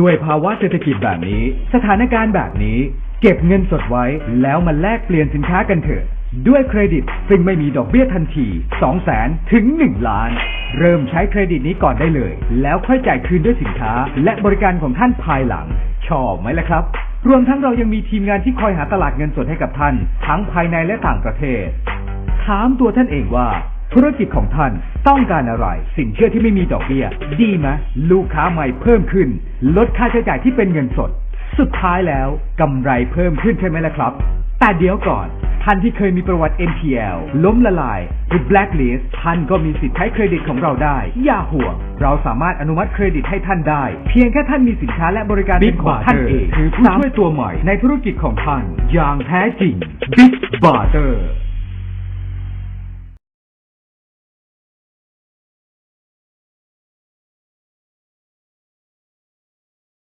ด้วยภาวะเศรษฐกิจแบบนี้ สถานการณ์แบบนี้ เก็บเงินสดไว้ แล้วมาแลกเปลี่ยนสินค้ากันเถอะ ด้วยเครดิตซึ่งไม่มีดอกเบี้ยทันที 2 0 0แสนถึง 1 ล้าน เริ่มใช้เครดิตนี้ก่อนได้เลย แล้วค่อยจ่ายคืนด้วยสินค้า และบริการของท่านภายหลัง ชอบไหมล่ะครับ รวมทั้งเรายังมีทีมงานที่คอยหาตลาดเงินสดให้กับท่าน ทั้งภายในและต่างประเทศ ถามตัวท่านเองว่า ธุรกิจของท่านต้องการอะไร สินเชื่อที่ไม่มีดอกเบี้ย ดีไหมลูกค้าใหม่เพิ่มขึ้น ลดค่าใช้จ่ายที่เป็นเงินสด สุดท้ายแล้วกำไรเพิ่มขึ้นใช่ไหมล่ะครับ แต่เดี๋ยวก่อน ท่านที่เคยมีประวัติ NPL ล้มละลายหรือ blacklist ท่านก็มีสิทธิ์ใช้เครดิตของเราได้ อย่าห่วง เราสามารถอนุมัติเครดิตให้ท่านได้ เพียงแค่ท่านมีสินค้าและบริการเป็นของท่านเองคือผู้ช่วยตัวใหม่ในธุรกิจของท่านอย่างแท้จริง Big Barter